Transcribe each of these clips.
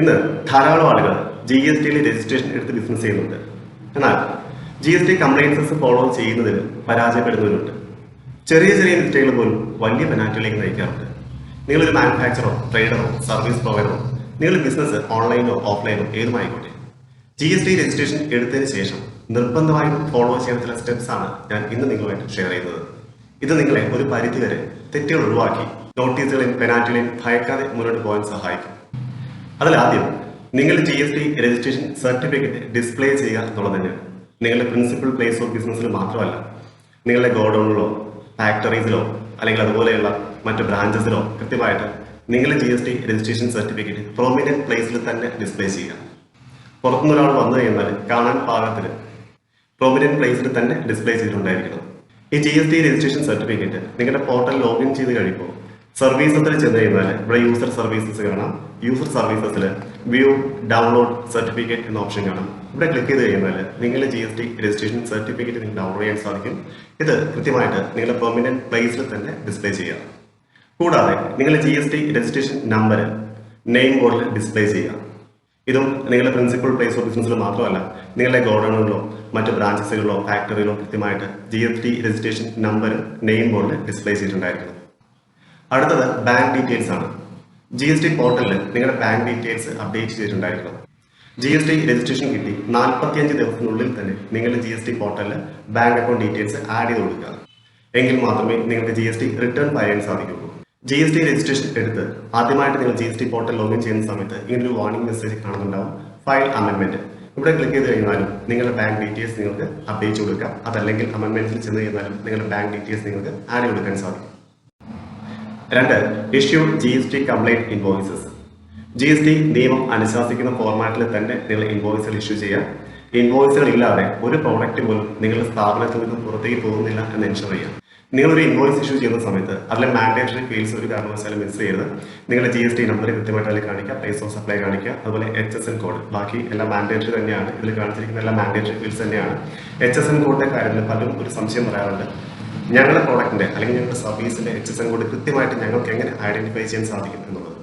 ഇന്ന് ധാരാളം ആളുകൾ ജി എസ് ടിയിൽ രജിസ്ട്രേഷൻ എടുത്ത് ബിസിനസ് ചെയ്യുന്നുണ്ട്. എന്നാൽ G S T compliances follow ചെയ്യുന്നതിൽ പരാജയപ്പെടുന്നവരുണ്ട്. ചെറിയ ചെറിയ മിസ്റ്റേക്കുകൾ പോലും വലിയ പെനാൽറ്റിയിലേക്ക് നയിക്കാറുണ്ട്. നിങ്ങളൊരു മാനുഫാക്ചറോ ട്രേഡറോ സർവീസ് പ്രൊവൈഡറോ നിങ്ങൾ ബിസിനസ് ഓൺലൈനോ ഓഫ്ലൈനോ ഏതുമായിക്കോട്ടെ. ജി എസ് ടി രജിസ്ട്രേഷൻ എടുത്തതിന് ശേഷം നിർബന്ധമായും ഫോളോ ചെയ്യുന്ന ചില സ്റ്റെപ്സ് ആണ് ഞാൻ ഇന്ന് നിങ്ങളുമായിട്ട് ഷെയർ ചെയ്യുന്നത്. ഇത് നിങ്ങളെ ഒരു പരിധിവരെ തെറ്റുകൾ ഒഴിവാക്കി നോട്ടീസുകളെയും പെനാൽറ്റികളെയും ഭയക്കാതെ മുന്നോട്ട് പോകാൻ സഹായിക്കും. അതിലാദ്യം നിങ്ങൾ G S T registration certificate display ചെയ്യുക എന്നുള്ളത് തന്നെയാണ് നിങ്ങളുടെ പ്രിൻസിപ്പൽ പ്ലേസ് ഓഫ് ബിസിനസ്സിൽ മാത്രമല്ല നിങ്ങളുടെ ഗോഡൌണിലോ ഫാക്ടറീസിലോ അല്ലെങ്കിൽ അതുപോലെയുള്ള മറ്റ് ബ്രാഞ്ചസിലോ കൃത്യമായിട്ട് നിങ്ങളുടെ G S T registration certificate prominent പ്ലേസിൽ തന്നെ ഡിസ്പ്ലേ ചെയ്യുക. പുറത്തുനിന്ന് ഒരാൾ വന്നു കഴിഞ്ഞാൽ കാണാൻ പാകത്തിന് പ്രോമിനന്റ് പ്ലേസിൽ തന്നെ ഡിസ്പ്ലേ ചെയ്തിട്ടുണ്ടായിരിക്കണം. ഈ G S T registration certificate നിങ്ങളുടെ പോർട്ടൽ ലോഗിൻ ചെയ്ത് കഴിയുമ്പോൾ സർവീസസിൽ ചെന്ന് കഴിഞ്ഞാൽ ഇവിടെ യൂസർ സർവീസസ് കാണാം. യൂസർ സർവീസസിൽ വ്യൂ ഡൗൺലോഡ് സർട്ടിഫിക്കറ്റ് എന്ന ഓപ്ഷൻ കാണാം. ഇവിടെ ക്ലിക്ക് ചെയ്ത് കഴിഞ്ഞാൽ നിങ്ങളുടെ G S T registration certificate നിങ്ങൾക്ക് ഡൗൺലോഡ് ചെയ്യാൻ സാധിക്കും. ഇത് കൃത്യമായിട്ട് നിങ്ങളുടെ പെർമനന്റ് പ്ലേസിൽ തന്നെ ഡിസ്പ്ലേ ചെയ്യാം കൂടാതെ നിങ്ങളുടെ G S T registration number name ബോർഡിൽ ഡിസ്പ്ലേ ചെയ്യാം ഇതും നിങ്ങളുടെ പ്രിൻസിപ്പൽ പ്ലേസ് ഓഫ് ബിസിനസ്സിൽ മാത്രമല്ല നിങ്ങളുടെ ഗോഡൌണുകളിലോ മറ്റ് ബ്രാഞ്ചസുകളിലോ ഫാക്ടറിയിലോ കൃത്യമായിട്ട് G S T registration number name ബോർഡിൽ ഡിസ്പ്ലേ ചെയ്തിട്ടുണ്ടായിരിക്കണം. അടുത്തത് ബാങ്ക് ഡീറ്റെയിൽസ് ആണ്. ജി എസ് ടി പോർട്ടലിൽ നിങ്ങളുടെ ബാങ്ക് ഡീറ്റെയിൽസ് അപ്ഡേറ്റ് ചെയ്തിട്ടുണ്ടായിരിക്കണം. ജി എസ് ടി രജിസ്ട്രേഷൻ കിട്ടി. നാൽപ്പത്തിയഞ്ച് ദിവസത്തിനുള്ളിൽ തന്നെ നിങ്ങളുടെ ജി എസ് ടി പോർട്ടലിൽ ബാങ്ക് അക്കൗണ്ട് ഡീറ്റെയിൽസ് ആഡ് ചെയ്ത് കൊടുക്കുക. എങ്കിൽ മാത്രമേ നിങ്ങൾക്ക് ജി എസ് ടി റിട്ടേൺ പറയാൻ സാധിക്കുള്ളൂ ജി എസ് ടി രജിസ്ട്രേഷൻ എടുത്ത് ആദ്യമായിട്ട് നിങ്ങൾ G S T portal login ചെയ്യുന്ന സമയത്ത് ഇങ്ങനൊരു വാർണിംഗ് മെസ്സേജ് കാണുന്നുണ്ടാവും. ഫയൽ അമെന്റ്മെന്റ് ഇവിടെ ക്ലിക്ക് ചെയ്ത് കഴിഞ്ഞാലും നിങ്ങളുടെ ബാങ്ക് ഡീറ്റെയിൽസ് നിങ്ങൾക്ക് അപ്ഡേറ്റ് കൊടുക്കാം. അതല്ലെങ്കിൽ അമെന്റ്മെന്റ്സിൽ ചെന്ന് കഴിഞ്ഞാലും നിങ്ങളുടെ ബാങ്ക് ഡീറ്റെയിൽസ് നിങ്ങൾക്ക് ആഡ് കൊടുക്കാൻ സാധിക്കും. രണ്ട് issue G S T compliant invoices G S T നിയമം അനുശാസിക്കുന്ന ഫോർമാറ്റിൽ തന്നെ നിങ്ങൾ ഇൻവോയ്സുകൾ ഇഷ്യൂ ചെയ്യുക. ഇൻവോയ്സുകൾ ഇല്ലാതെ ഒരു പ്രോഡക്റ്റ് പോലും നിങ്ങളുടെ സ്ഥാപനത്തിൽ നിന്ന് പുറത്തേക്ക് പോകുന്നില്ല എന്ന് എൻഷുർ ചെയ്യാം നിങ്ങളൊരു ഇൻവോയ്സ് ഇഷ്യൂ ചെയ്യുന്ന സമയത്ത് അതിലെ മാൻഡേറ്ററി ഫീൽസ് ഒരു കാരണവശാലും മിസ് ചെയ്യരുത്. നിങ്ങളുടെ ജി എസ് ടി നമ്പർ കൃത്യമായിട്ട് അതിൽ കാണിക്കുക പ്ലേസ് ഓഫ് സപ്ലൈ കാണിക്കുക അതുപോലെ എച്ച് എസ് എൻ കോഡ് ബാക്കി എല്ലാ മാൻഡേറ്ററി തന്നെയാണ്. ഇതിൽ കാണിച്ചിരിക്കുന്ന എല്ലാ മാൻഡേറ്ററി ഫീൽസ് തന്നെയാണ്. എച്ച് എസ് എൻ കോഡിന്റെ കാര്യത്തിൽ പലരും ഒരു സംശയം പറയാറുണ്ട്. ഞങ്ങളുടെ പ്രോഡക്റ്റിന്റെ അല്ലെങ്കിൽ ഞങ്ങളുടെ സർവീസിന്റെ എച്ച് എസ് എൻ കോഡ് കൃത്യമായിട്ട് ഞങ്ങൾക്ക് എങ്ങനെ ഐഡന്റിഫൈ ചെയ്യാൻ സാധിക്കും എന്നുള്ളത്.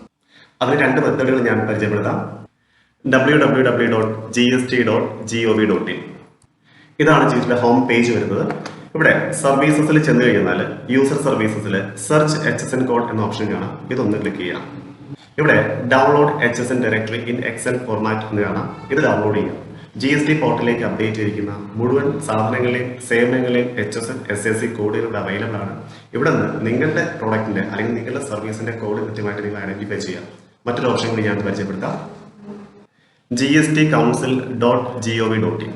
അതിന് രണ്ട് മെത്തേഡുകൾ ഞാൻ പരിചയപ്പെടുത്താം. W W W dot G S T dot G O V dot in ഇതാണ് ജിയുടെ ഹോം പേജ് വരുന്നത്. ഇവിടെ സർവീസസിൽ ചെന്ന് കഴിഞ്ഞാൽ user സർവീസസിൽ search H S N code എന്ന ഓപ്ഷൻ കാണാം. ഇതൊന്ന് ക്ലിക്ക് ചെയ്യാം ഇവിടെ download H S N directory in Excel format എന്ന് കാണാം. ഇത് ഡൗൺലോഡ് ചെയ്യാം. ജി എസ് ടി പോർട്ടലിലേക്ക് അപ്ഡേറ്റ് ചെയ്തിരിക്കുന്ന മുഴുവൻ സാധനങ്ങളെയും സേവനങ്ങളെയും H S N S S C കോഡുകളുടെ available ആണ്. ഇവിടെ നിന്ന് നിങ്ങളുടെ പ്രോഡക്റ്റിന്റെ അല്ലെങ്കിൽ നിങ്ങളുടെ സർവീസിന്റെ കോഡ് കൃത്യമായിട്ട് നിങ്ങൾ ഐഡന്റിഫൈ ചെയ്യാം മറ്റൊരു ഓപ്ഷൻ കൂടി ഞാൻ പരിചയപ്പെടുത്താം. G S T council dot G O V dot in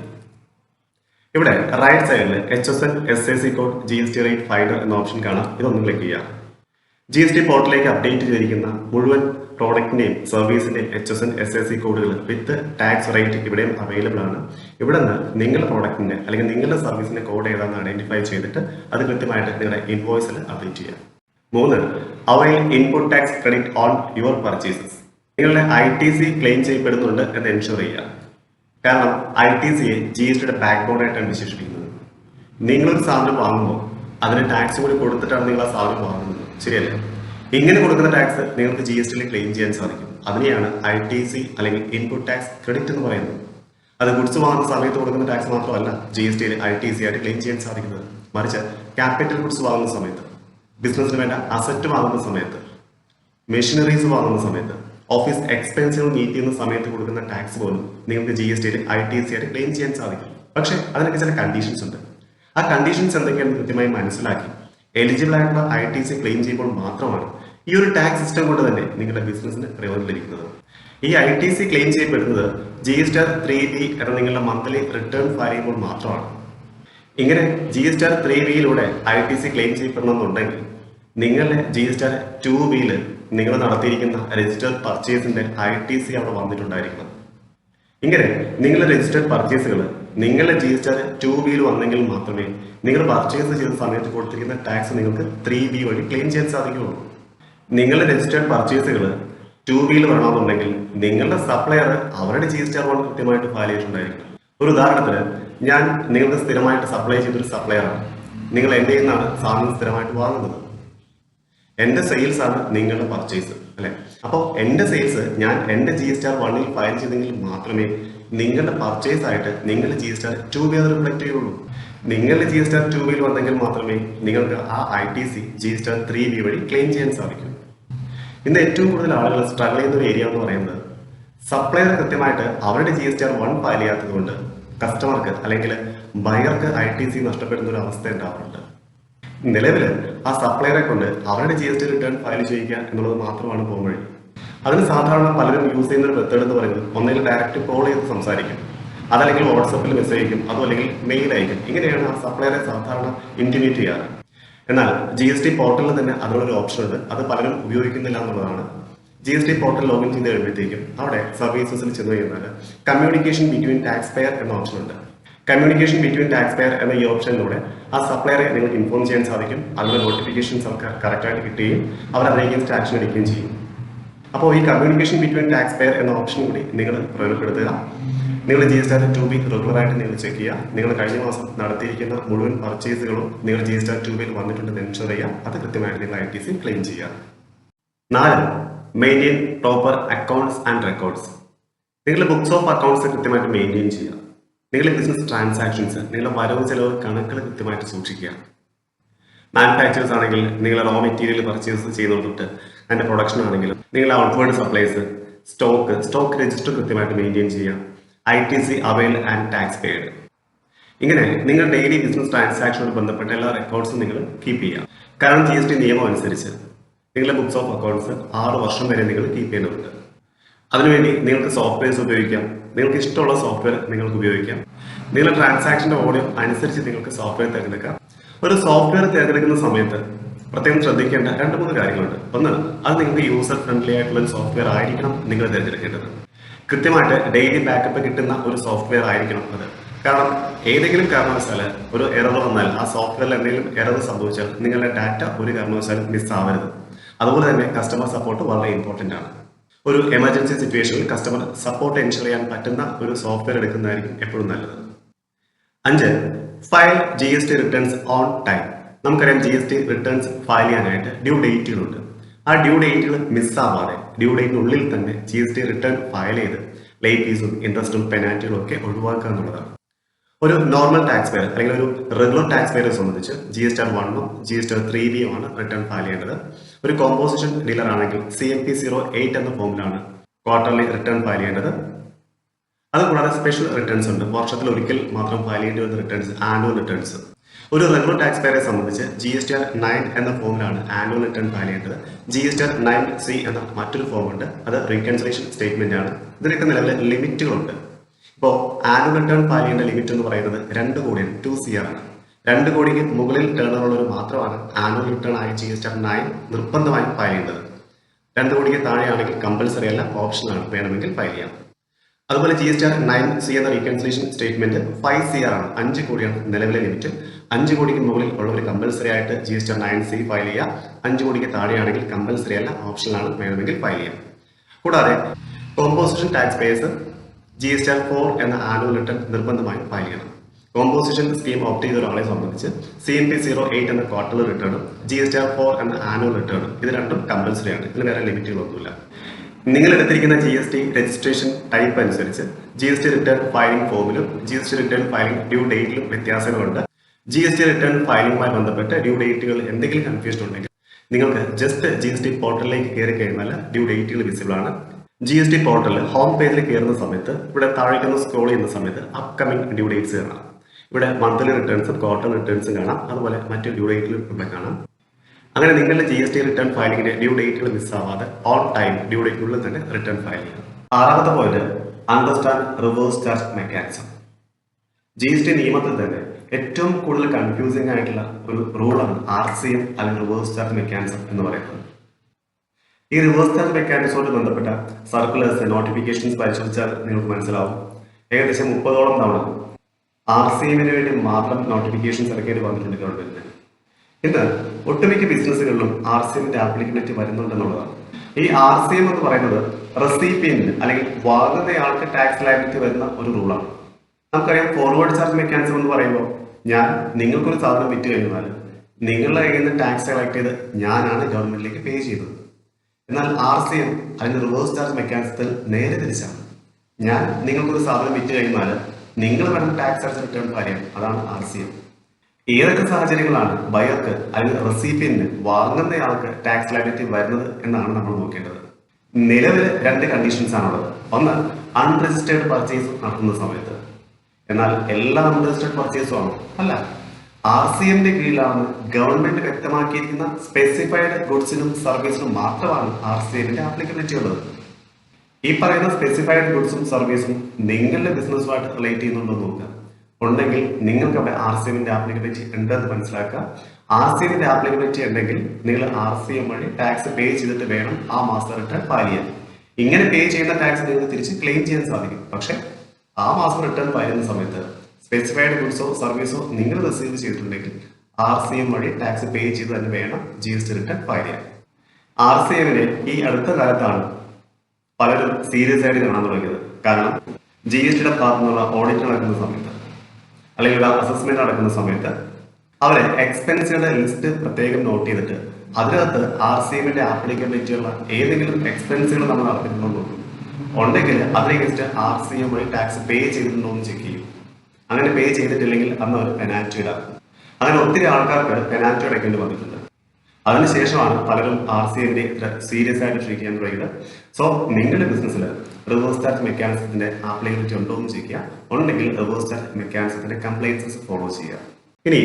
ഇവിടെ റൈറ്റ് സൈഡിൽ H S N S A C code G S T rate finder എന്ന ഓപ്ഷൻ കാണാം. ഇതൊന്ന് ക്ലിക്ക് ചെയ്യാം ജി എസ് ടി പോർട്ടലിലേക്ക് അപ്ഡേറ്റ് ചെയ്തിരിക്കുന്ന മുഴുവൻ പ്രോഡക്റ്റിന്റെയും സർവീസിന്റെയും H S N S S C കോഡുകൾ വിത്ത് ടാക്സ് റേറ്റ് ഇവിടെയും അവൈലബിൾ ആണ്. ഇവിടെ നിന്ന് നിങ്ങളുടെ പ്രോഡക്റ്റിന്റെ അല്ലെങ്കിൽ നിങ്ങളുടെ സർവീസിന്റെ കോഡ് ഏതാണെന്ന് ഐഡന്റിഫൈ ചെയ്തിട്ട് അത് കൃത്യമായിട്ട് നിങ്ങളുടെ ഇൻവോയ്സിൽ അപ്ഡേറ്റ് ചെയ്യാം. മൂന്ന് അവയിൽ input tax credit on your purchases നിങ്ങളുടെ ഐ ടി സി ക്ലെയിം ചെയ്യപ്പെടുന്നുണ്ട് എന്ന് എൻഷുർ ചെയ്യുക. കാരണം ഐ ടി സിയെ ജി എസ് ടിയുടെ ബാക്ക് ബോൺ ആയിട്ടാണ് വിശേഷിപ്പിക്കുന്നത്. നിങ്ങളൊരു സാധനം വാങ്ങുമ്പോൾ അതിന് ടാക്സ് കൂടി കൊടുത്തിട്ടാണ് നിങ്ങൾ ആ സാധനം വാങ്ങുന്നത്. ശരിയല്ലേ? ഇങ്ങനെ കൊടുക്കുന്ന ടാക്സ് നിങ്ങൾക്ക് ജി എസ് ടിയിൽ ക്ലെയിം ചെയ്യാൻ സാധിക്കും. അതിനെയാണ് ഐ ടി സി അല്ലെങ്കിൽ ഇൻപുട്ട് ടാക്സ് ക്രെഡിറ്റ് എന്ന് പറയുന്നത്. അത് ഗുഡ്സ് വാങ്ങുന്ന സമയത്ത് കൊടുക്കുന്ന ടാക്സ് മാത്രമല്ല ജി എസ് ടിയിൽ ഐ ടി സി ആയിട്ട് ക്ലെയിം ചെയ്യാൻ സാധിക്കുന്നത്. മറിച്ച് ക്യാപിറ്റൽ ഗുഡ്സ് വാങ്ങുന്ന സമയത്ത് ബിസിനസ്സിന് വേണ്ട അസറ്റ് വാങ്ങുന്ന സമയത്ത് മെഷീനറീസ് വാങ്ങുന്ന സമയത്ത് ഓഫീസ് എക്സ്പെൻസുകൾ മീറ്റ് ചെയ്യുന്ന സമയത്ത് കൊടുക്കുന്ന ടാക്സ് പോലും നിങ്ങൾക്ക് ജി എസ് ടിയിൽ ഐ ടി സി ആയിട്ട് ക്ലെയിം ചെയ്യാൻ സാധിക്കും. പക്ഷേ അതിനൊക്കെ ചില കണ്ടീഷൻസ് ഉണ്ട്. ആ കണ്ടീഷൻസ് എന്തൊക്കെയാണെന്ന് കൃത്യമായി മനസ്സിലാക്കി എലിജിബിൾ ആയിട്ടുള്ള ഐ ടി സി ക്ലെയിം ചെയ്യുമ്പോൾ മാത്രമാണ് ഈ ഒരു ടാക്സ് സിസ്റ്റം കൊണ്ട് തന്നെ നിങ്ങളുടെ ബിസിനസ്സിന് പ്രയോജനം ലഭിക്കുന്നത്. ഈ ഐ ടി സി ക്ലെയിം ചെയ്യപ്പെടുന്നത് G S T R three B എന്ന നിങ്ങളുടെ മന്ത്ലി റിട്ടേൺ ഫയൽ ചെയ്യുമ്പോൾ മാത്രമാണ്. ഇങ്ങനെ G S T R three ബിയിലൂടെ I T C claim ചെയ്യപ്പെടണമെന്നുണ്ടെങ്കിൽ നിങ്ങളുടെ G S T R two ബിയിൽ നിങ്ങൾ നടത്തിയിരിക്കുന്ന രജിസ്റ്റേർഡ് പർച്ചേസിന്റെ ഐ ടി സി അവിടെ വന്നിട്ടുണ്ടായിരിക്കണം. ഇങ്ങനെ നിങ്ങളുടെ രജിസ്റ്റേർഡ് പർച്ചേസുകൾ നിങ്ങളുടെ G S T R two ബിയിൽ വന്നെങ്കിൽ മാത്രമേ നിങ്ങൾ പർച്ചേസ് ചെയ്ത സമയത്ത് കൊടുത്തിരിക്കുന്ന ടാക്സ് നിങ്ങൾക്ക് ത്രീ ബി വഴി ക്ലെയിം ചെയ്യാൻ സാധിക്കുകയുള്ളൂ. നിങ്ങളുടെ രജിസ്റ്റേർഡ് പർച്ചേസുകൾ ടു ബിയിൽ വരണമെന്നുണ്ടെങ്കിൽ നിങ്ങളുടെ സപ്ലയർ അവരുടെ G S T R one കൃത്യമായിട്ട് ഫയൽ ചെയ്തിട്ടുണ്ടായിരിക്കും. ഒരു ഉദാഹരണത്തിന് ഞാൻ നിങ്ങൾക്ക് സ്ഥിരമായിട്ട് സപ്ലൈ ചെയ്തൊരു സപ്ലയറാണ് നിങ്ങൾ എന്റെ നിന്നാണ് സാധനം സ്ഥിരമായിട്ട് വാങ്ങുന്നത്. എന്റെ സെയിൽസ് ആണ് നിങ്ങളുടെ പർച്ചേസ് അല്ലെ? അപ്പോൾ എന്റെ സെയിൽസ് ഞാൻ എന്റെ ജി എസ് ടി ആർ വണ്ണിൽ ഫയൽ ചെയ്തെങ്കിൽ മാത്രമേ നിങ്ങളുടെ പർച്ചേസ് ആയിട്ട് നിങ്ങളുടെ G S T R two B reflect ചെയ്യുള്ളൂ. നിങ്ങളുടെ G S T R two ബിയിൽ വന്നെങ്കിൽ മാത്രമേ നിങ്ങൾക്ക് ആ I T C G S T R three B വഴി ക്ലെയിം ചെയ്യാൻ സാധിക്കൂ. ഇന്ന് ഏറ്റവും കൂടുതൽ ആളുകൾ സ്ട്രഗിൾ ചെയ്യുന്ന ഒരു ഏരിയ എന്ന് പറയുന്നത് സപ്ലയർ കൃത്യമായിട്ട് അവരുടെ G S T R one file ചെയ്യാത്തത് കൊണ്ട് കസ്റ്റമർക്ക് അല്ലെങ്കിൽ ബയർക്ക് ഐ ടി സി നഷ്ടപ്പെടുന്ന ഒരു അവസ്ഥ ഉണ്ടാവാറുണ്ട്. നിലവിൽ ആ സപ്ലയറെ കൊണ്ട് അവരുടെ G S T return file ചെയ്യുക എന്നുള്ളത് മാത്രമാണ് പോകും വഴി അതിന് സാധാരണ പലരും യൂസ് ചെയ്യുന്ന ഒരു മെത്തേഡ് എന്ന് പറയുന്നത് ഒന്നെങ്കിൽ ഡയറക്റ്റ് കോൾ ചെയ്ത് സംസാരിക്കും. അതല്ലെങ്കിൽ വാട്സപ്പിൽ മെസ്സേജ് അയക്കും അതോ അല്ലെങ്കിൽ മെയിൽ അയക്കും. ഇങ്ങനെയാണ് ആ സപ്ലയറെ സാധാരണ ഇന്റിമേറ്റ് ചെയ്യാറ്. എന്നാൽ ജി എസ് ടി പോർട്ടലിൽ തന്നെ അതിനുള്ളൊരു ഓപ്ഷൻ ഉണ്ട്. അത് പലരും ഉപയോഗിക്കുന്നില്ല എന്നുള്ളതാണ്. G S T portal login ചെയ്ത് കഴിയുമ്പോഴത്തേക്കും അവിടെ സർവീസസിൽ ചെന്ന് കഴിഞ്ഞാൽ കമ്മ്യൂണിക്കേഷൻ ബിറ്റ്വീൻ ടാക്സ് പെയർ എന്ന ഓപ്ഷൻ ഉണ്ട്. കമ്മ്യൂണിക്കേഷൻ ബിറ്റ്വീൻ ടാക്സ് പെയർ എന്ന ഈ ഓപ്ഷനിലൂടെ ആ സപ്ലയറെ നിങ്ങൾക്ക് ഇൻഫോം ചെയ്യാൻ സാധിക്കും. അതിന്റെ നോട്ടിഫിക്കേഷൻസ് അവർക്ക് കറക്റ്റായിട്ട് കിട്ടുകയും അവർ അതിനേക്ക് ആക്ഷൻ എടുക്കുകയും ചെയ്യും. അപ്പോൾ ഈ കമ്മ്യൂണിക്കേഷൻ ബിറ്റ്വീൻ ടാക്സ് പെയർ എന്ന ഓപ്ഷൻ കൂടി നിങ്ങൾ പ്രയോജനപ്പെടുത്തുക. നിങ്ങൾ G S R two B റെഗുലറായിട്ട് നിങ്ങൾ ചെക്ക് ചെയ്യുക. നിങ്ങൾ കഴിഞ്ഞ മാസം നടത്തിയിരിക്കുന്ന മുഴുവൻ പർച്ചേസുകളും നിങ്ങൾ ജി എസ് ആർ ടു ബിയിൽ വന്നിട്ടുണ്ടെന്ന് എൻഷുർ ചെയ്യുക. അത് കൃത്യമായിട്ട് നിങ്ങൾ ഐ ടി സി ക്ലെയിം ചെയ്യുക. നാല് maintain proper accounts and records നിങ്ങൾ ബുക്സ് ഓഫ് അക്കൗണ്ട്സ് കൃത്യമായിട്ട് മെയിന്റെയിൻ ചെയ്യുക. നിങ്ങളുടെ ബിസിനസ് ട്രാൻസാക്ഷൻസ് നിങ്ങളുടെ വരവ് ചെലവ് കണക്കുകൾ കൃത്യമായിട്ട് സൂക്ഷിക്കുക. മാനുഫാക്ചേഴ്സ് ആണെങ്കിൽ നിങ്ങൾ റോ മെറ്റീരിയൽ പർച്ചേസ് തൊട്ട് അതിന്റെ പ്രൊഡക്ഷൻ ആണെങ്കിലും നിങ്ങൾ outward supplies stock stock register കൃത്യമായിട്ട് മെയിന്റെയിൻ ചെയ്യുക. I T C avail and tax paid ഇങ്ങനെ നിങ്ങൾ ഡെയിലി ബിസിനസ് ട്രാൻസാക്ഷനോട് ബന്ധപ്പെട്ട എല്ലാ റെക്കോർഡ്സും നിങ്ങൾ കീപ്പ് ചെയ്യുക. കാരണം ജി എസ് ടി നിയമം അനുസരിച്ച് നിങ്ങളുടെ ബുക്സ് ഓഫ് അക്കൗണ്ട്സ് ആറ് വർഷം വരെ നിങ്ങൾ കീപ്പ് ചെയ്യുന്നുണ്ട്. അതിനുവേണ്ടി നിങ്ങൾക്ക് സോഫ്റ്റ്വെയർസ് ഉപയോഗിക്കാം. നിങ്ങൾക്ക് ഇഷ്ടമുള്ള സോഫ്റ്റ്വെയർ നിങ്ങൾക്ക് ഉപയോഗിക്കാം. നിങ്ങളുടെ ട്രാൻസാക്ഷന്റെ ഓഡിയോ അനുസരിച്ച് നിങ്ങൾക്ക് സോഫ്റ്റ്വെയർ തിരഞ്ഞെടുക്കാം. ഒരു സോഫ്റ്റ്വെയർ തിരഞ്ഞെടുക്കുന്ന സമയത്ത് പ്രത്യേകം ശ്രദ്ധിക്കേണ്ട രണ്ട് മൂന്ന് കാര്യങ്ങളുണ്ട്. ഒന്ന് അത് നിങ്ങൾക്ക് യൂസർ ഫ്രണ്ട്ലി ആയിട്ടുള്ള ഒരു സോഫ്റ്റ്വെയർ ആയിരിക്കണം നിങ്ങൾ തിരഞ്ഞെടുക്കേണ്ടത്. കൃത്യമായിട്ട് ഡെയിലി ബാക്കപ്പ് കിട്ടുന്ന ഒരു സോഫ്റ്റ്വെയർ ആയിരിക്കണം അത്. കാരണം ഏതെങ്കിലും കാരണവശാൽ ഒരു എറർ വന്നാൽ ആ സോഫ്റ്റ്വെയറിൽ എന്തെങ്കിലും എറർ സംഭവിച്ചാൽ നിങ്ങളുടെ ഡാറ്റ ഒരു കാരണവശാലും മിസ്സാവരുത് അതുപോലെ തന്നെ കസ്റ്റമർ സപ്പോർട്ട് വളരെ ഇമ്പോർട്ടന്റ് ആണ്. ഒരു എമർജൻസി സിറ്റുവേഷനിൽ കസ്റ്റമർ സപ്പോർട്ട് എൻഷർ ചെയ്യാൻ പറ്റുന്ന ഒരു സോഫ്റ്റ്വെയർ എടുക്കുന്നതായിരിക്കും എപ്പോഴും നല്ലത്. അഞ്ച് file G S T returns on time നമുക്കറിയാം G S T returns file ചെയ്യാനായിട്ട് ഡ്യൂ ഡേറ്റുകളുണ്ട് ആ ഡ്യൂ ഡേറ്റുകൾ മിസ്സാവാതെ ഡ്യൂ ഡേറ്റിനുള്ളിൽ തന്നെ G S T return file ചെയ്ത് ലേറ്റ് ഫീസും ഇൻട്രസ്റ്റും പെനാൽറ്റികളും ഒക്കെ ഒഴിവാക്കുക എന്നുള്ളതാണ്. ഒരു നോർമൽ ടാക്സ് പെയർ അല്ലെങ്കിൽ ഒരു റെഗുലർ ടാക്സ് പെയറെ സംബന്ധിച്ച് ജി എസ് ടി ആർ വണ്ണും G S T R three ബിയും ആണ് റിട്ടേൺ ഫയൽ ചെയ്യേണ്ടത്. ഒരു കോമ്പോസിഷൻ ഡീലർ ആണെങ്കിൽ C M P zero eight എന്ന ഫോമിലാണ് ക്വാർട്ടർലി റിട്ടേൺ ഫയൽ ചെയ്യേണ്ടത്. അതുകൂടാതെ സ്പെഷ്യൽ റിട്ടേൺസ് ഉണ്ട്. വർഷത്തിൽ ഒരിക്കൽ മാത്രം ഫയൽ ചെയ്യേണ്ടി വരുന്ന റിട്ടേൺസ് ആനുവൽ റിട്ടേൺസ് ഒരു റെഗുലർ ടാക്സ് പെയറെ സംബന്ധിച്ച് G S T R nine എന്ന ഫോമിലാണ് ആനുവൽ റിട്ടേൺ ഫയൽ ചെയ്യേണ്ടത്. G S T R nine C എന്ന മറ്റൊരു ഫോം ഉണ്ട്. അത് റീകൺസിലേഷൻ സ്റ്റേറ്റ്മെന്റ് ആണ്. ഇതിനൊക്കെ നിലവിലെ ലിമിറ്റുകളുണ്ട് ഇപ്പോൾ ആനുവൽ റിട്ടേൺ പാലിയുടെ ലിമിറ്റ് എന്ന് പറയുന്നത് രണ്ട് കോടിയാണ് ടു സി ആർ ആണ്. രണ്ട് കോടിക്ക് മുകളിൽ ടേൺ ഉള്ളവർ മാത്രമാണ് ആനുവൽ റിട്ടേൺ ആയി ജി എസ് ടി നിർബന്ധമായും ഫയൽ ചെയ്യേണ്ടത്. രണ്ട് കോടിക്ക് താഴെയാണെങ്കിൽ കമ്പൽസറി അല്ല ഓപ്ഷനാണ് വേണമെങ്കിൽ ഫയൽ ചെയ്യാം. അതുപോലെ G S T R nine C എന്ന reconciliation statement five C R ആണ് അഞ്ച് കോടിയാണ് നിലവിലെ ലിമിറ്റ്. അഞ്ച് കോടിക്ക് മുകളിൽ ഉള്ളവർ കമ്പൽസറി ആയിട്ട് G S T R nine C file ചെയ്യുക. അഞ്ച് കോടിക്ക് താഴെയാണെങ്കിൽ കമ്പൽസറി അല്ല ഓപ്ഷനാണ് വേണമെങ്കിൽ ഫയൽ ചെയ്യാം. കൂടാതെ composition tax payers G S T R four എന്ന ആനുവൽ റിട്ടേൺ നിർബന്ധമായും ഫയൽ ചെയ്യണം കോമ്പോസിഷൻ സ്കീം ഓപ്റ്റ് ചെയ്ത ഒരാളെ സംബന്ധിച്ച് C M P zero eight എന്ന quarter റിട്ടേണും G S T R four എന്ന ആനുവൽ റിട്ടേണും ഇത് രണ്ടും കമ്പൽസറി ആണ്. ഇതിന് വേറെ ലിമിറ്റുകളൊന്നുമില്ല നിങ്ങൾ എടുത്തിരിക്കുന്ന G S T registration type അനുസരിച്ച് G S T return filing ഫോമിലും G S T return filing due ഡേറ്റിലും വ്യത്യാസങ്ങളുണ്ട്. ജി എസ് ടി റിട്ടേൺ ഫയലിംഗുമായി ബന്ധപ്പെട്ട് ഡ്യൂ ഡേറ്റുകൾ എന്തെങ്കിലും കൺഫ്യൂഷൻ ഉണ്ടെങ്കിൽ നിങ്ങൾക്ക് ജസ്റ്റ് ജി എസ് ടി പോർട്ടലിലേക്ക് കയറി കഴിഞ്ഞാൽ ഡ്യൂ ഡേറ്റുകൾ വിസിബിൾ ആണ്. ജി എസ് ടി പോർട്ടലിൽ ഹോം പേജിൽ കയറുന്ന സമയത്ത് ഇവിടെ താഴേക്കുന്ന സ്ക്രോൾ ചെയ്യുന്ന സമയത്ത് അപ്കമിംഗ് ഡ്യൂ ഡേറ്റ്സ് കാണാം. ഇവിടെ മന്ത്ലി റിട്ടേൺസും ക്വാർട്ടർ റിട്ടേൺസും കാണാം. അതുപോലെ മറ്റ് ഡ്യൂ ഡേറ്റിലും ഇവിടെ കാണാം. അങ്ങനെ നിങ്ങളുടെ ജി എസ് ടി റിട്ടേൺ ഫയലിംഗിന്റെ ഡ്യൂ ഡേറ്റുകൾ മിസ്സാവാതെ ഓൺ ടൈം ഡ്യൂ ഡേറ്റിനുള്ളിൽ തന്നെ റിട്ടേൺ ഫയൽ ചെയ്യാം. ആറാമത്തെ point understand reverse charge mechanism G S T നിയമത്തിൽ തന്നെ ഏറ്റവും കൂടുതൽ കൺഫ്യൂസിംഗ് ആയിട്ടുള്ള ഒരു റൂളാണ് ആർ സി എം അല്ലെങ്കിൽ റിവേഴ്സ് ചാർജ് മെക്കാനിസം എന്ന് പറയുന്നത്. ഈ റിവേഴ്സ് ചാർജ് മെക്കാനിസമോട് ബന്ധപ്പെട്ട സർക്കുലേഴ്സ് നോട്ടിഫിക്കേഷൻസ് പരിശോധിച്ചാൽ നിങ്ങൾക്ക് മനസ്സിലാവും. ഏകദേശം മുപ്പതോളം തവണ ആർ സി എമ്മിന് വേണ്ടി മാത്രം നോട്ടിഫിക്കേഷൻസ് ഇറക്കേണ്ടി വന്നിട്ടുണ്ട് ഗവൺമെന്റിന്. ഇന്ന് ഒട്ടുമിക്ക ബിസിനസ്സുകളിലും ആർ സി എമ്മിന്റെ ആപ്ലിക്കബിലിറ്റി വരുന്നുണ്ടെന്നുള്ളതാണ് ഈ ആർ സി എം എന്ന് പറയുന്നത് റെസിപ്പിയന്റ് അല്ലെങ്കിൽ വാങ്ങുന്നയാൾക്ക് ടാക്സ് ലയബിലിറ്റി വരുന്ന ഒരു റൂളാണ് നമുക്കറിയാം ഫോർവേഡ് ചാർജ് മെക്കാനിസം എന്ന് പറയുമ്പോൾ ഞാൻ നിങ്ങൾക്കൊരു സാധനം വിറ്റ് കഴിഞ്ഞാൽ നിങ്ങളുടെ കയ്യിൽ നിന്ന് ടാക്സ് കളക്ട് ചെയ്ത് ഞാനാണ് ഗവൺമെന്റിലേക്ക് പേ ചെയ്തത് എന്നാൽ ആർ സി എം അതിന് റിവേഴ്സ് ചാർജ് മെക്കാനിസത്തിൽ നേരെ തിരിച്ചാണ്. ഞാൻ നിങ്ങൾക്കൊരു സാധനം വിറ്റ് കഴിഞ്ഞാൽ നിങ്ങൾ വേണം ടാക്സ് അടച്ച റിട്ടേൺ കാര്യം അതാണ് ആർ സി എം ഏതൊക്കെ സാഹചര്യങ്ങളാണ് ബയർക്ക് അല്ലെങ്കിൽ റെസിപ്പിയന്റിന് വാങ്ങുന്നയാൾക്ക് ടാക്സ് ലയബിലിറ്റി വരുന്നത് എന്നാണ് നമ്മൾ നോക്കേണ്ടത്. നിലവിൽ രണ്ട് കണ്ടീഷൻസ് ആണുള്ളത്. ഒന്ന് അൺരജിസ്റ്റേർഡ് പർച്ചേസ് നടത്തുന്ന സമയത്ത്. എന്നാൽ എല്ലാ അൺരജിസ്റ്റേർഡ് പർച്ചേസും ആണോ? അല്ല. ആർ സി എമ്മിന്റെ കീഴിലാണ് ഗവൺമെന്റ് വ്യക്തമാക്കിയിരിക്കുന്ന സ്പെസിഫൈഡ് ഗുഡ്സിനും സർവീസിനും മാത്രമാണ് ആർ സി എമ്മിന്റെ ആപ്ലിക്കബിലിറ്റി ഉള്ളത്. ഈ പറയുന്ന സ്പെസിഫൈഡ് ഗുഡ്സും സർവീസും നിങ്ങളുടെ ബിസിനസ്സുമായിട്ട് റിലേറ്റ് ചെയ്യുന്നുണ്ടോ നോക്കുക. ഉണ്ടെങ്കിൽ നിങ്ങൾക്ക് അവിടെ ആർ സി എമ്മിന്റെ ആപ്ലിക്കബിലിറ്റി ഉണ്ടെന്ന് മനസ്സിലാക്കുക. ആർ സി എമ്മിന്റെ ആപ്ലിക്കബിലിറ്റി ഉണ്ടെങ്കിൽ നിങ്ങൾ ആർ സി എം വഴി ടാക്സ് പേ ചെയ്തിട്ട് വേണം ആ മാസം റിട്ടേൺ ഫയൽ ചെയ്യാൻ. ഇങ്ങനെ പേ ചെയ്യുന്ന ടാക്സ് നിങ്ങൾക്ക് തിരിച്ച് ക്ലെയിം ചെയ്യാൻ സാധിക്കും. പക്ഷെ ആ മാസം റിട്ടേൺ ഫയൽ ചെയ്യുന്ന സമയത്ത് സ്പെസിഫൈഡ് ഗുഡ്സോ സർവീസോ നിങ്ങൾ റിസീവ് ചെയ്തിട്ടുണ്ടെങ്കിൽ ആർ സി എം വഴി ടാക്സ് പേ ചെയ്ത് തന്നെ വേണം G S T return file ചെയ്യാൻ. ആർ സി എമ്മിനെ ഈ അടുത്ത കാലത്താണ് പലരും സീരിയസ് ആയിട്ട് കാണാൻ തുടങ്ങിയത്. കാരണം ജി എസ് ടിയുടെ ഭാഗത്തു നിന്നുള്ള ഓഡിറ്റ് നടക്കുന്ന സമയത്ത് അല്ലെങ്കിൽ ഒരു അസസ്മെന്റ് നടക്കുന്ന സമയത്ത് അവരെ എക്സ്പെൻസുകളുടെ ലിസ്റ്റ് പ്രത്യേകം നോട്ട് ചെയ്തിട്ട് അതിനകത്ത് ആർ സി എമ്മിന്റെ ആപ്ലിക്കബിലിറ്റിയുള്ള ഏതെങ്കിലും എക്സ്പെൻസുകൾ നമ്മൾ നടത്തിയിട്ടുണ്ടോ നോക്കും. ഉണ്ടെങ്കിൽ അതിനെ അതിനെക്കുറിച്ച് ആർ സി എം വഴി ടാക്സ് പേ ചെയ്തിട്ടുണ്ടോ എന്ന് ചെക്ക് ചെയ്യും. അങ്ങനെ പേ ചെയ്തിട്ടില്ലെങ്കിൽ അന്ന് അവർ പെനാൽറ്റി ഇടാക്കും അങ്ങനെ ഒത്തിരി ആൾക്കാർക്ക് പെനാൽറ്റി അടയ്ക്കേണ്ടി വന്നിട്ടുണ്ട്. അതിനുശേഷമാണ് പലരും ആർ സി എന്റെ സീരിയസ് ആയിട്ട് ട്രീറ്റ് ചെയ്യാൻ തുടങ്ങിയത്. സോ നിങ്ങളുടെ ബിസിനസ്സിൽ റിവേഴ്സ് ചാർജ് മെക്കാനിസത്തിന്റെ ആപ്ലിക്കബിലിറ്റി ഉണ്ടോ എന്ന് ചോദിക്കുക. ഉണ്ടെങ്കിൽ റിവേഴ്സ് ചാർജ് മെക്കാനിസത്തിന്റെ കംപ്ലൈൻസസ് ഫോളോ ചെയ്യുക. ഇനി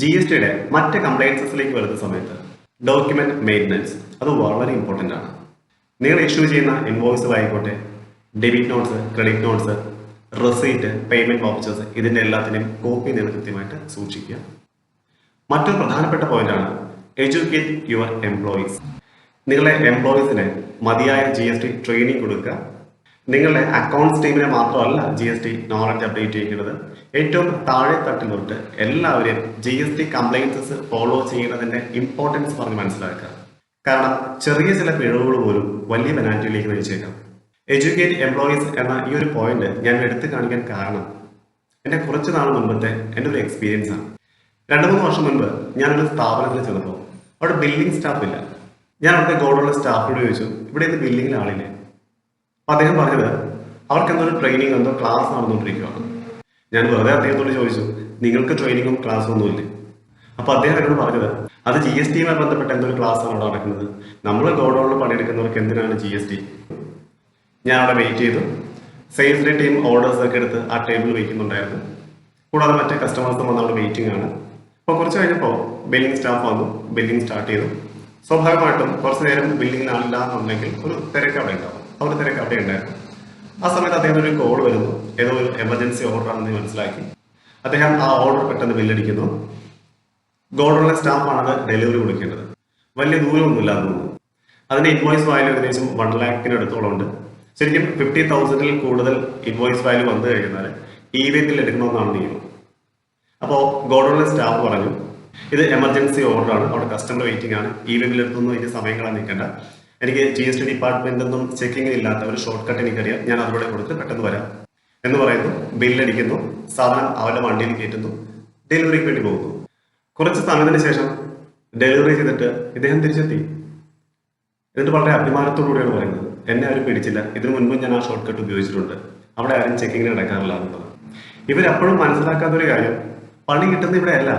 ജി എസ് ടിയുടെ മറ്റ് കംപ്ലൈൻസസിലേക്ക് വരുന്ന സമയത്ത് ഡോക്യുമെന്റ് മെയിന്റനൻസ് അത് വളരെ ഇമ്പോർട്ടന്റ് ആണ്. നിങ്ങൾ ഇഷ്യൂ ചെയ്യുന്ന ഇൻവോയ്സ് ആയിക്കോട്ടെ debit notes credit notes receipt payment vouchers ഇതിന്റെ എല്ലാത്തിനെയും കോപ്പി നിങ്ങൾ കൃത്യമായിട്ട് സൂക്ഷിക്കുക. മറ്റൊരു പ്രധാനപ്പെട്ട പോയിന്റാണ് എഡ്യൂക്കേറ്റ് യുവർ എംപ്ലോയീസ് നിങ്ങളുടെ എംപ്ലോയീസിന് മതിയായ ജി എസ് ടി ട്രെയിനിങ് കൊടുക്കുക. നിങ്ങളുടെ അക്കൗണ്ട്സ് ടീമിനെ മാത്രമല്ല G S T knowledge update ചെയ്യേണ്ടത് ഏറ്റവും താഴെ തട്ടിൽ തൊട്ട് എല്ലാവരെയും G S T compliances follow ചെയ്യുന്നതിന്റെ ഇമ്പോർട്ടൻസ് പറഞ്ഞ് മനസ്സിലാക്കുക. കാരണം ചെറിയ ചില പിഴവുകൾ പോലും വലിയ പെനാൽറ്റിയിലേക്ക് നയിച്ചേക്കാം എഡ്യൂക്കേറ്റ് എംപ്ലോയീസ് എന്ന ഈ ഒരു പോയിന്റ് ഞാൻ എടുത്തു കാണിക്കാൻ കാരണം എന്റെ കുറച്ച് നാൾ മുൻപത്തെ എന്റെ ഒരു എക്സ്പീരിയൻസ് ആണ്. രണ്ട് മൂന്ന് വർഷം മുൻപ് ഞാനൊരു സ്ഥാപനത്തിൽ ചെന്നപ്പോൾ അവിടെ ബില്ലിംഗ് സ്റ്റാഫ് ഇല്ല. ഞാൻ അവിടുത്തെ ഗോഡുള്ള സ്റ്റാഫിനോട് ചോദിച്ചു ഇവിടെ ഇത് ബില്ലിംഗിൽ ആളില്ലേ? അപ്പൊ അദ്ദേഹം പറഞ്ഞത് അവർക്ക് എന്തോ ഒരു ട്രെയിനിങ് എന്തോ ക്ലാസ് നടന്നുകൊണ്ടിരിക്കുകയാണ് ഞാൻ വെറുതെ അദ്ദേഹത്തോട് ചോദിച്ചു നിങ്ങൾക്ക് ട്രെയിനിങ്ങും ക്ലാസ്സും ഒന്നുമില്ലേ? അപ്പൊ അദ്ദേഹം എന്നോട് പറഞ്ഞത് അത് ജി എസ് ടിയുമായി ബന്ധപ്പെട്ട എന്തൊരു ക്ലാസ് ആണ് അവിടെ നടക്കുന്നത്? നമ്മൾ ഗോഡൗണിൽ പണിയെടുക്കുന്നവർക്ക് എന്തിനാണ് ജി എസ് ടി ഞാൻ അവിടെ വെയിറ്റ് ചെയ്തു സെയിൽസിന്റെ ടീം ഓർഡേഴ്സ് ഒക്കെ എടുത്ത് ആ ടേബിൾ വെക്കുന്നുണ്ടായിരുന്നു. കൂടാതെ മറ്റേ കസ്റ്റമേഴ്സും വന്ന് അവിടെ വെയിറ്റിംഗ് ആണ്. അപ്പോൾ കുറച്ച് കഴിഞ്ഞപ്പോൾ ബില്ലിംഗ് സ്റ്റാഫ് വന്നു. ബില്ലിംഗ് സ്റ്റാർട്ട് ചെയ്തു. സ്വാഭാവികമായിട്ടും കുറച്ച് നേരം ബില്ലിംഗിൽ ആളില്ല എന്നുണ്ടെങ്കിൽ ഒരു തിരക്ക് അവിടെ ഉണ്ടാവും അവർ തിരക്ക് അവിടെ ഉണ്ടായിരുന്നു ആ സമയത്ത് അദ്ദേഹത്തിന് ഒരു കോൾ വരുന്നു. ഏതോ ഒരു എമർജൻസി ഓർഡർ ആണെന്ന് മനസ്സിലാക്കി. അദ്ദേഹം ആ ഓർഡർ പെട്ടെന്ന് ബില്ലടിക്കുന്നു ഗോഡറിലെ സ്റ്റാഫാണ് അത് ഡെലിവറി കൊടുക്കേണ്ടത്. വലിയ ദൂരമൊന്നുമില്ല തോന്നുന്നു അതിന്റെ ഇൻവോയ്സ് വാല്യൂ ഏകദേശം വൺ ലാക്കിന് അടുത്തോളം ഉണ്ട്. ശരിക്കും ഫിഫ്റ്റി തൗസൻഡിൽ കൂടുതൽ ഇൻവോയ്സ് വാല്യൂ വന്നു കഴിഞ്ഞാൽ ഇ വി ബിൽ എടുക്കണമെന്നാണ് നിയമം. അപ്പോൾ ഗോഡൌണിലെ സ്റ്റാഫ് പറഞ്ഞു ഇത് എമർജൻസി ഓർഡർ ആണ്. അവിടെ കസ്റ്റമർ വെയിറ്റിംഗ് ആണ്. ഇ വി ബിൽ എടുത്തൊന്നും ഇതിന്റെ സമയങ്ങളാണ് നിൽക്കേണ്ട. എനിക്ക് ജി എസ് ടി ഡിപ്പാർട്ട്മെന്റൊന്നും ചെക്കിംഗ് ഇല്ലാത്ത ഒരു ഷോർട്ട് കട്ട് എനിക്കറിയാം. ഞാൻ അതിലൂടെ കൊടുത്ത് പെട്ടെന്ന് വരാം. എന്ന് പറയുന്നു. ബില്ലടിക്കുന്നു സാധനം അവരുടെ വണ്ടിയിൽ കയറ്റുന്നു. ഡെലിവറിക്ക് വേണ്ടി പോകുന്നു. കുറച്ച് സമയത്തിന് ശേഷം ഡെലിവറി ചെയ്തിട്ട് ഇദ്ദേഹം തിരിച്ചെത്തി. എന്നിട്ട് വളരെ അഭിമാനത്തോടുകൂടിയാണ് പറയുന്നത്. എന്നെ അവർ പിടിച്ചില്ല. ഇതിനു മുൻപും ഞാൻ ആ ഷോർട്ട് കട്ട് ഉപയോഗിച്ചിട്ടുണ്ട്. അവിടെ ആരും ചെക്കിങ്ങിന് നടക്കാറില്ല എന്നുള്ളത്. ഇവരപ്പോഴും മനസ്സിലാക്കാത്ത ഒരു കാര്യം പണി കിട്ടുന്നത് ഇവിടെ അല്ല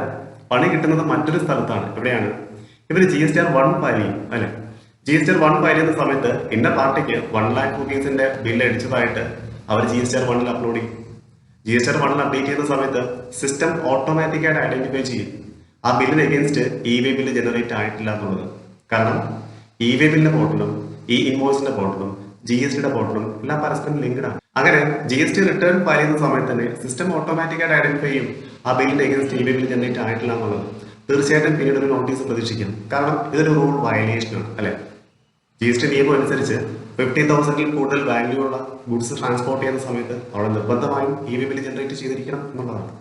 പണി കിട്ടുന്നത് മറ്റൊരു സ്ഥലത്താണ്. എവിടെയാണ് ഇവർ G S T R one പാലി അല്ലെ? G S T R one പാലിയുന്ന സമയത്ത് എന്റെ പാർട്ടിക്ക് വൺ ലാക്ക് റുപ്പീസിന്റെ ബില്ല് അടിച്ചതായിട്ട് അവർ ജി എസ് ടി ആർ വണ്ണിൽ അപ്ലോഡ് ചെയ്യും. ജി എസ് ടി ആർ വണ്ണിൽ അപ്ഡേറ്റ് ചെയ്യുന്ന സമയത്ത് സിസ്റ്റം ഓട്ടോമാറ്റിക്കായിട്ട് ഐഡന്റിഫൈ ചെയ്യും. ആ ബില്ലിന് against E V bill generate ആയിട്ടില്ല എന്നുള്ളത്. കാരണം ഇ വി ബില്ലിന്റെ പോർട്ടലും ഈ ഇൻവോയ്സിന്റെ പോർട്ടലും ജി എസ് ടിയുടെ പോർട്ടലും എല്ലാം പരസ്പരം ലിങ്ക്ഡ് ആണ്. അങ്ങനെ G S T return file ചെയ്യുന്ന സമയത്ത് തന്നെ സിസ്റ്റം ഓട്ടോമാറ്റിക്കായിട്ട് ഐഡന്റിഫൈ ചെയ്യും ആ ബില്ലിന്റെ എഗൻസ്റ്റ് വി ബില്ല് ജനറേറ്റ് ആയിട്ടില്ല എന്നുള്ളത്. തീർച്ചയായിട്ടും പിന്നീട് ഒരു നോട്ടീസ് പ്രതീക്ഷിക്കാം. കാരണം ഇതൊരു റൂൾ വയലേഷൻ ആണ് അല്ലെ? ജി എസ് ടി നിയമം അനുസരിച്ച് ഫിഫ്റ്റി തൗസൻഡിൽ കൂടുതൽ വാല്യൂ ഉള്ള ഗുഡ്സ് ട്രാൻസ്പോർട്ട് ചെയ്യുന്ന സമയത്ത് അവിടെ നിർബന്ധമായും ഇ വി ബില്ല് ജനറേറ്റ് ചെയ്തിരിക്കണം എന്നുള്ളതാണ്.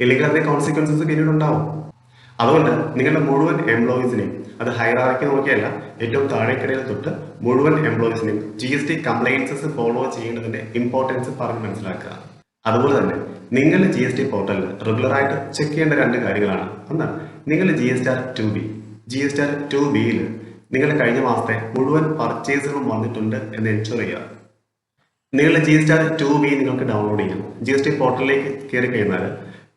ഇല്ലെങ്കിൽ അതിന്റെ കോൺസിക്വൻസസ് പിന്നീട് ഉണ്ടാവും അതുകൊണ്ട് നിങ്ങളുടെ മുഴുവൻ എംപ്ലോയീസിനെയും അത് ഹൈറാർക്കി നോക്കിയല്ല ഏറ്റവും താഴേക്കിടയിൽ തൊട്ട് മുഴുവൻ എംപ്ലോയീസിനെയും G S T compliances follow ചെയ്യേണ്ടതിന്റെ importance പറഞ്ഞ് മനസ്സിലാക്കുക. അതുപോലെ തന്നെ നിങ്ങൾ ജി എസ് ടി പോർട്ടലിൽ റെഗുലറായിട്ട് ചെക്ക് ചെയ്യേണ്ട രണ്ട് കാര്യങ്ങളാണ്. ഒന്ന് നിങ്ങൾ G S T R two B G S T R two ബിയിൽ നിങ്ങളുടെ കഴിഞ്ഞ മാസത്തെ മുഴുവൻ പർച്ചേസുകളും വന്നിട്ടുണ്ട് എന്ന് എൻഷുർ ചെയ്യുക. നിങ്ങളുടെ G S R two B നിങ്ങൾക്ക് ഡൗൺലോഡ് ചെയ്യാം. ജി എസ് ടി പോർട്ടലിലേക്ക് കയറി കഴിഞ്ഞാൽ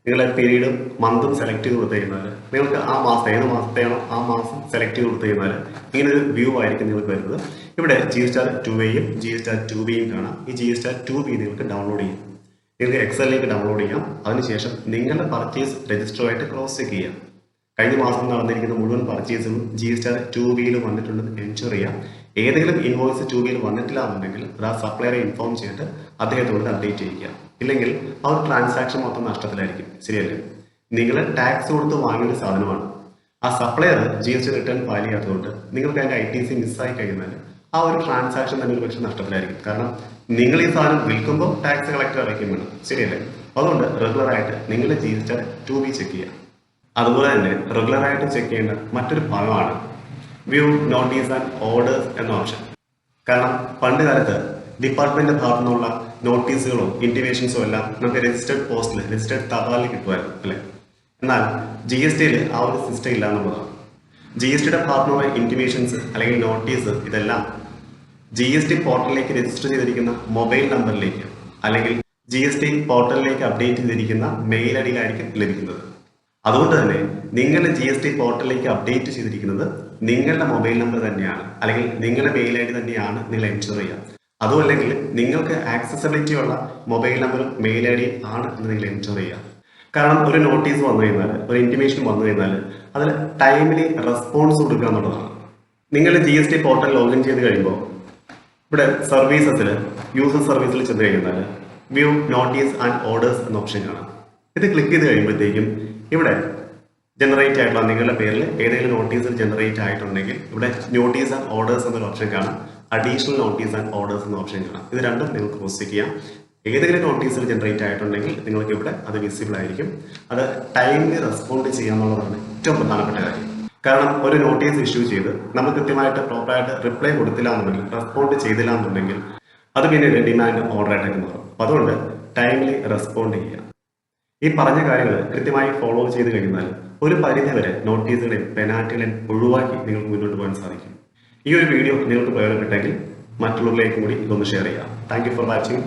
നിങ്ങളെ പീരീഡും മന്തും സെലക്ട് ചെയ്ത് കൊടുത്തു കഴിഞ്ഞാൽ നിങ്ങൾക്ക് ആ മാസം ഏത് മാസത്തെയാണോ ആ മാസം സെലക്ട് ചെയ്ത് കൊടുത്തു കഴിഞ്ഞാൽ ഇങ്ങനെ ഒരു വ്യൂ ആയിരിക്കും നിങ്ങൾക്ക് വരുന്നത്. ഇവിടെ ജി സ്റ്റാർ ടു എയും ജി സ്റ്റാർ ടു ബിയും കാണാം. ഈ ജി സ്റ്റാർ ടു ബി നിങ്ങൾക്ക് ഡൗൺലോഡ് ചെയ്യാം. നിങ്ങൾക്ക് എക്സലിലേക്ക് ഡൗൺലോഡ് ചെയ്യാം. അതിനുശേഷം നിങ്ങളുടെ പർച്ചേസ് രജിസ്റ്ററുമായിട്ട് ക്ലോസ് ചെക്ക് ചെയ്യാം. കഴിഞ്ഞ മാസം നടന്നിരിക്കുന്ന മുഴുവൻ പർച്ചേസും ജി എസ് ആർ ടു ബിയിൽ വന്നിട്ടുണ്ടെന്ന് എൻഷുർ ചെയ്യാം. ഏതെങ്കിലും ഇൻവോയ്സ് ടു ബിയിൽ വന്നിട്ടില്ല എന്നുണ്ടെങ്കിൽ അത് ആ സപ്ലയറെ ഇൻഫോം ചെയ്തിട്ട് അദ്ദേഹത്തോട് അപ്ഡേറ്റ് ചെയ്യിക്കുക ഇല്ലെങ്കിൽ ആ ഒരു ട്രാൻസാക്ഷൻ മൊത്തം നഷ്ടത്തിലായിരിക്കും. ശരിയല്ലേ? നിങ്ങൾ ടാക്സ് കൊടുത്ത് വാങ്ങേണ്ട സാധനമാണ്. ആ supplier G S T return file ചെയ്യാത്തതുകൊണ്ട് നിങ്ങൾക്ക് അതിന്റെ ഐ ടി സി മിസ്സായി കഴിഞ്ഞാൽ ആ ഒരു ട്രാൻസാക്ഷൻ തന്നെ ഒരു പക്ഷേ നഷ്ടത്തിലായിരിക്കും. കാരണം നിങ്ങൾ ഈ സാധനം വിൽക്കുമ്പോൾ ടാക്സ് കളക്ടർ അടയ്ക്കും വേണം. ശരിയല്ലേ? അതുകൊണ്ട് റെഗുലർ ആയിട്ട് നിങ്ങൾ G S T two B check ചെയ്യുക. അതുപോലെ തന്നെ റെഗുലർ ആയിട്ട് ചെക്ക് ചെയ്യേണ്ട മറ്റൊരു ഭാഗമാണ് വ്യൂ നോട്ടീസ് ആൻഡ് ഓർഡേഴ്സ് എന്ന ഓപ്ഷൻ കാരണം പണ്ട് കാലത്ത് ഡിപ്പാർട്ട്മെന്റ് ഭാഗത്തു നിന്നുള്ള നോട്ടീസുകളോ ഇന്റിമേഷൻസോ എല്ലാം നമുക്ക് രജിസ്റ്റേർഡ് പോസ്റ്റിൽ രജിസ്റ്റേർഡ് തപാലിൽ കിട്ടുമായിരുന്നു അല്ലേ? എന്നാൽ ജി എസ് ടിയിൽ ആ ഒരു സിസ്റ്റം ഇല്ല എന്നുള്ളതാണ് ജി എസ് ടിയുടെ ഭാഗത്തുനിന്നുള്ള ഇന്റിമേഷൻസ് അല്ലെങ്കിൽ നോട്ടീസ് ഇതെല്ലാം ജി എസ് ടി പോർട്ടലിലേക്ക് രജിസ്റ്റർ ചെയ്തിരിക്കുന്ന മൊബൈൽ നമ്പറിലേക്ക് അല്ലെങ്കിൽ ജി എസ് ടി പോർട്ടലിലേക്ക് അപ്ഡേറ്റ് ചെയ്തിരിക്കുന്ന മെയിൽ ഐ ലഭിക്കുന്നത്. അതുകൊണ്ട് തന്നെ നിങ്ങളുടെ ജി എസ് ടി പോർട്ടലിലേക്ക് അപ്ഡേറ്റ് ചെയ്തിരിക്കുന്നത് നിങ്ങളുടെ മൊബൈൽ നമ്പർ തന്നെയാണ് അല്ലെങ്കിൽ നിങ്ങളുടെ മെയിൽ ഐ ഡി തന്നെയാണ് നിങ്ങൾ എൻഷർ ചെയ്യുക. അതും അല്ലെങ്കിൽ നിങ്ങൾക്ക് ആക്സസബിലിറ്റി ഉള്ള മൊബൈൽ നമ്പറും മെയിൽ ഐ ഡിയും ആണ് എന്ന് നിങ്ങൾ എന്റർ ചെയ്യുക. കാരണം ഒരു നോട്ടീസ് വന്നു കഴിഞ്ഞാൽ ഒരു ഇന്റിമേഷൻ വന്നു കഴിഞ്ഞാൽ അതിൽ ടൈമിലി റെസ്പോൺസ് കൊടുക്കുക എന്നുള്ളതാണ്. നിങ്ങൾ G S T portal login ചെയ്ത് കഴിയുമ്പോൾ ഇവിടെ സർവീസസിൽ യൂസർ സർവീസിൽ ചെന്ന് കഴിഞ്ഞാൽ വ്യൂ നോട്ടീസ് ആൻഡ് ഓർഡേഴ്സ് എന്ന ഓപ്ഷൻ കാണാം. ഇത് ക്ലിക്ക് ചെയ്ത് കഴിയുമ്പോഴത്തേക്കും ഇവിടെ ജനറേറ്റ് ആയിട്ടുള്ള നിങ്ങളുടെ പേരിൽ ഏതെങ്കിലും നോട്ടീസ് ജനറേറ്റ് ആയിട്ടുണ്ടെങ്കിൽ ഇവിടെ നോട്ടീസ് ആൻഡ് ഓർഡേഴ്സ് എന്നൊരു ഓപ്ഷൻ കാണാം. അഡീഷണൽ നോട്ടീസ് ആൻഡ് ഓർഡേഴ്സ് എന്ന ഓപ്ഷൻ കാണാം. ഇത് രണ്ടും നിങ്ങൾക്ക് ചെക്ക് ചെയ്യാം. ഏതെങ്കിലും നോട്ടീസിൽ ജനറേറ്റ് ആയിട്ടുണ്ടെങ്കിൽ നിങ്ങൾക്ക് ഇവിടെ അത് വിസിബിൾ ആയിരിക്കും. അത് ടൈമിൽ റെസ്പോണ്ട് ചെയ്യാന്നുള്ളതാണ് ഏറ്റവും പ്രധാനപ്പെട്ട കാര്യം. കാരണം ഒരു നോട്ടീസ് ഇഷ്യൂ ചെയ്ത് നമ്മൾ കൃത്യമായിട്ട് പ്രോപ്പറായിട്ട് റിപ്ലൈ കൊടുത്തില്ല എന്നുണ്ടെങ്കിൽ റെസ്പോണ്ട് ചെയ്തില്ല എന്നുണ്ടെങ്കിൽ അത് പിന്നീട് ഡിമാൻഡ് ഓർഡർ ആയിട്ടൊക്കെ മാറും. അതുകൊണ്ട് ടൈംലി റെസ്പോണ്ട് ചെയ്യുക. ഈ പറഞ്ഞ കാര്യങ്ങൾ കൃത്യമായി ഫോളോ ചെയ്ത് കഴിഞ്ഞാൽ ഒരു പരിധിവരെ നോട്ടീസുകളെയും പെനാൽറ്റികളെയും ഒഴിവാക്കി നിങ്ങൾക്ക് മുന്നോട്ട് പോകാൻ സാധിക്കും. ഈ ഒരു വീഡിയോ നിങ്ങൾക്ക് പ്രയോജനപ്പെട്ടെങ്കിൽ മറ്റുള്ളവരിലേക്കും കൂടി ഇതൊന്ന് ഷെയർ ചെയ്യാം. Thank for watching